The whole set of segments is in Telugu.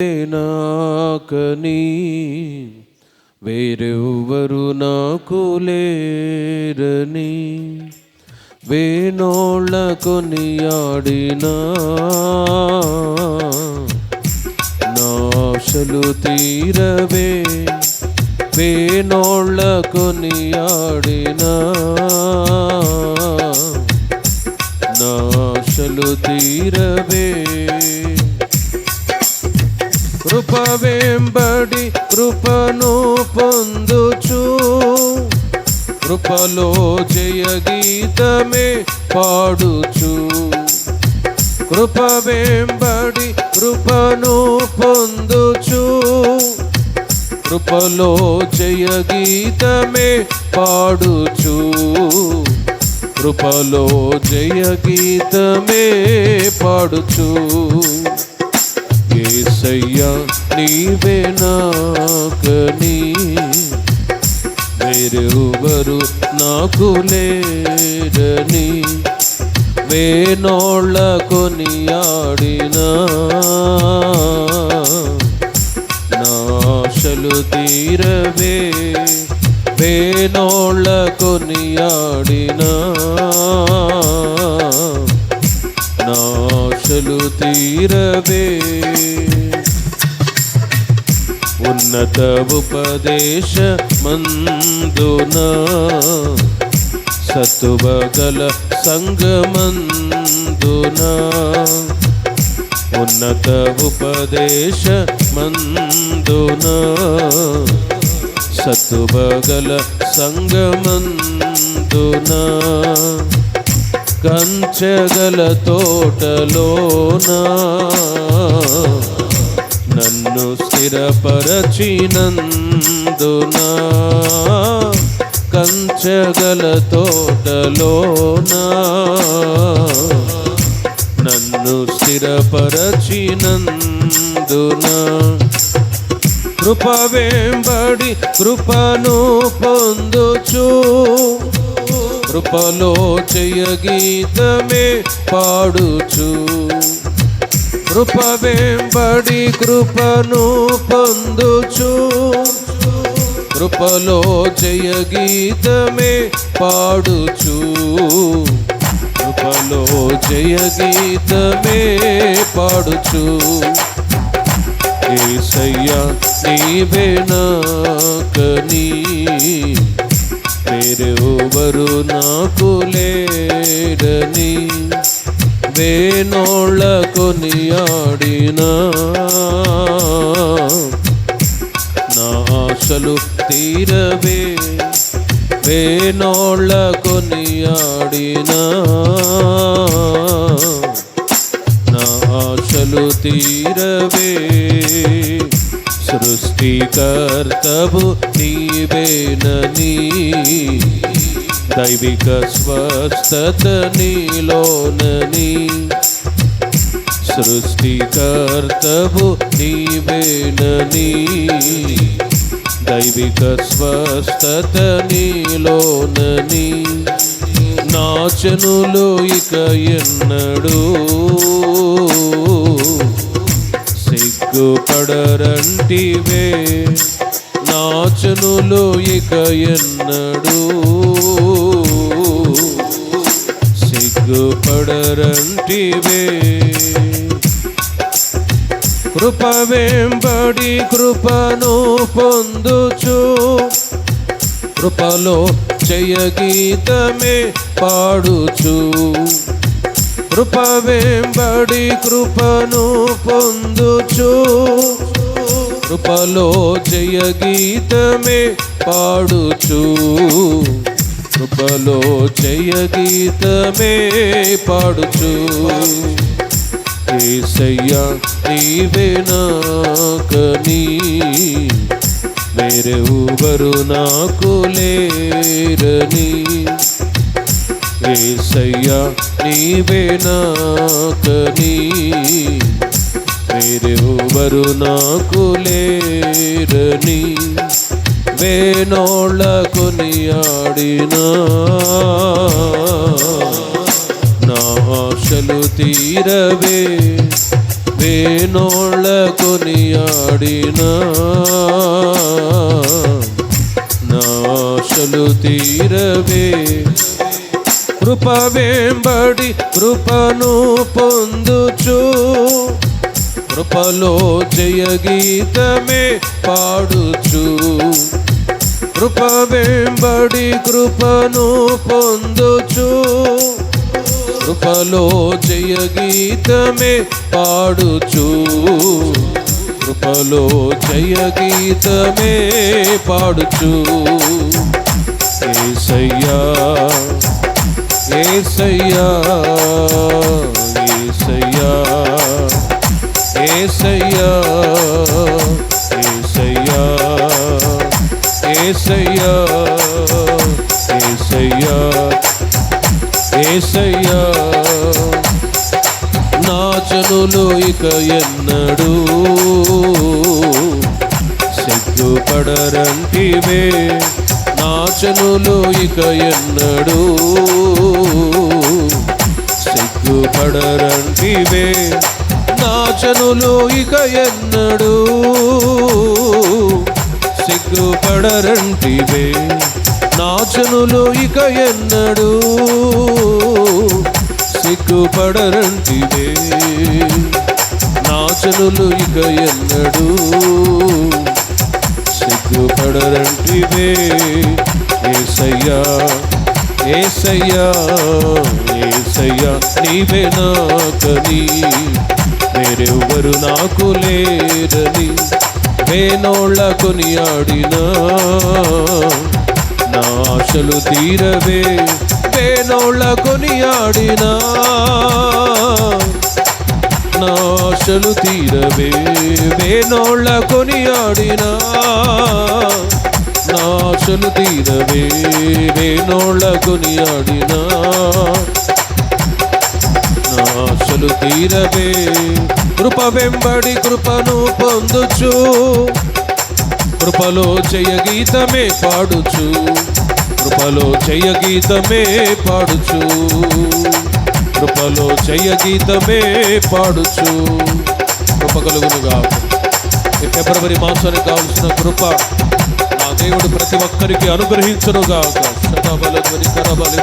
నాకని వేరెవ్వరు నాకు లేరని వేణోళ్ళ కొనియాడినా నాశలు తీరవే వేణోళ్ళ కొనియాడినా నాశలు తీరవే. కృప వెంబడి కృపను పొందుచు. కృపలో జయ గీతమే పాడుచు. కృప వెంబడి కృపను పొందుచు. కృపలో జయ గీతమే పాడుచు. కృపలో జయ గీతమే పాడుచు. ఏసయ్యా నీవే నాకని వేరెవరు నాకు లేరని వేనోళ్ళ కొనియాడిన నాశలు తీరవే. వేనోళ్ళ కొనియాడిన నాశలు తీరవే. ఉన్నత ఉపదేశ మందున సత్తువగల సంగమందున ఉన్నత ఉపదేశ మందున సత్తువగల సంగమందున కంచగల తోటలోనా నన్ను స్థిరపరచినందున కంచగల తోటలోన నన్ను స్థిరపరచినందున కృపవేంబడి కృపను పొందుచు. కృపలో చెయ్య గీతమే పాడుచు. కృప వెంబడి కృపను పొందుచు. కృపలో జయ గీతమే పాడుచు. కృపలో జయ గీతమే పాడుచు. ఏసయ్యా నీవే వేరే వేరెవరు నాకు లేడని వేణోళ్ళ కొనియాడిన నా ఆశలు తీరవే వేణోళ్ళ కొనియాడిన నా ఆశలు తీరవే సృష్టికర్తవు నీవేనని. దైవిక స్వస్థత నీలోనని. సృష్టికర్తవు నీవేనని. దైవిక స్వస్థత నీలోనని. నాచనులు ఇక ఎన్నడు సిగ్గుపడరంటివే. నాచనులు ఇక ఎన్నడు సిగ్గుపడరంటివే కృపవేంబడి కృపను పొందుచు. కృపలో జయ పాడుచు. కృపవేంబడి కృపను పొందుచు. కృపలో జయ పాడుచు. కృపలో జయ గీతమే పాడుచు. ఏసయ్యా నీవే నాకని ఊబరు నాకు లేరని. ఏసయ్యా నీవే నాకని ఊబరు నాకు లేరని. వేనోళ్ళ కొనియాడినా నా ఆశలు తీరవే వేనోళ్ళ కొనియాడినా నాశలు తీరవే కృప వెంబడి కృపను పొందుచు. కృపలో జయ గీతమే పాడుచు. కృప వెంబడి కృపను పొందుచు. కృపలో జయ గీతమే పాడుచు. కృపలో జయ గీతమే పాడుచు. ఏసయ్యా ఏసయ్యా ఏసయ్యా ఏసయ్యా. ఏసయ్యా ఏసయ్యా ఏసయ్యా. నా జనులు ఇక ఎన్నడూ సిగ్గుపడరంటివే. నాచనులు ఇక ఎన్నడు సిగ్గుపడరంటివే. నాచనులు ఇక ఎన్నడూ సిగ్గుపడరంటివే. నా జనులు ఇక ఎన్నడు సిగ్గుపడరంటివే. నా జనులు ఇక ఎన్నడు సిగ్గుపడరంటివే. ఏసయ్యా ఏసయ్యా ఏసయ్యా నీవే నాకని. వేరెవ్వరు నాకు లేరని. వేనోళ్ళ కొనియాడినా. నా ఆశలు తీరవే వేనోళ్ళ కొనియాడినా. నా ఆశలు తీరవే వేనోళ్ళ కొనియాడినా. నా ఆశలు తీరవే వేనోళ్ళ కొనియాడినా. ఆశలు తీరవే. కృప వెంబడి కృపను పొందుచు. కృపలో జయ గీతమే పాడుచు. కృపలో జయ గీతమే పాడుచు. కృపలో జయ గీతమే పాడుచు. కృప కలుగునుగా ఈ ఫిబ్రవరి మాసానికి కావలసిన కృప నా దేవుడు ప్రతి ఒక్కరికి అనుగ్రహించునుగా శతాబల ధ్వని కరబలి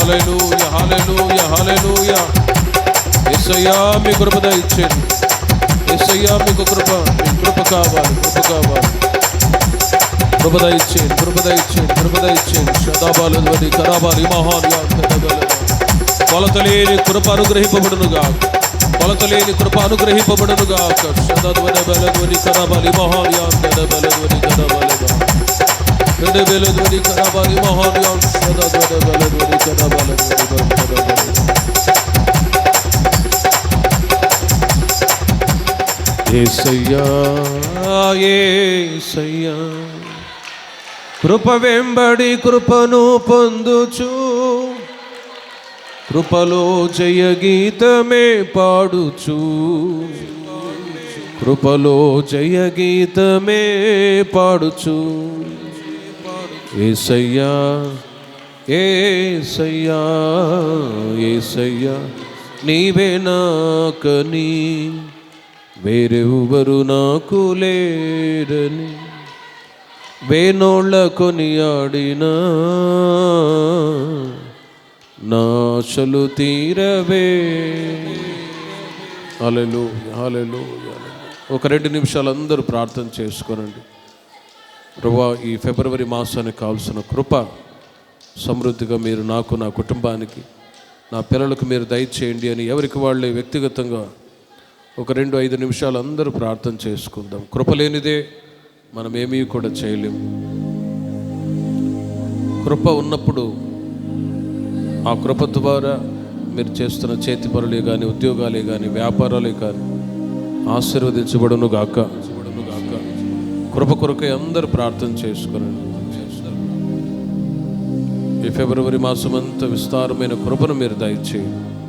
హల్లెలూయా హల్లెలూయా హల్లెలూయా ఏసయ్యా మీ కృప దయచేయండి. ఏసయ్యా మీకు కృప మీ కృప కావాలి కృప కావాలి. కృప దయచేయండి కృప దయచేయండి కృప దయచేయండి. శతాబాలు ధ్వని కరాబాలి మహాన్యా కొలతలేని కృప అనుగ్రహింపబడునుగా కొలతలేని కృప అనుగ్రహింపబడునుగా శతధ్వని బలధ్వని కరాబాలి మహాన్యా బలధ్వని కృప వెంబడి కృపను పొందుచు. కృపలో జయ గీతమే పాడుచు. కృపలో జయ గీతమే పాడుచు. ఏసయ్యా ఏసయ్యా ఏసయ్యా నీవే నాకని వేరెవ్వరు నాకు లేరని వేనోళ్ళ కొనియాడినా నాశలు తీరవే. అలెలు అలెలు ఒక రెండు నిమిషాలు అందరూ ప్రార్థన చేసుకోనండి. ప్రభా ఈ ఫిబ్రవరి మాసానికి కావాల్సిన కృప సమృద్ధిగా మీరు నాకు నా కుటుంబానికి నా పిల్లలకు మీరు దయచేయండి అని ఎవరికి వాళ్ళే వ్యక్తిగతంగా ఒక రెండు ఐదు నిమిషాలు అందరూ ప్రార్థన చేసుకుందాం. కృప లేనిదే మనం ఏమీ కూడా చేయలేము కృప ఉన్నప్పుడు ఆ కృప ద్వారా మీరు చేస్తున్న చేతి పనులే కానీ ఉద్యోగాలే కానీ వ్యాపారాలే కానీ ఆశీర్వదించబడును గాక గాక కృప కొరకు అందరూ ప్రార్థన చేసుకుని ఈ ఫిబ్రవరి మాసం అంతా విస్తారమైన కృపను మీరు దయచేయండి.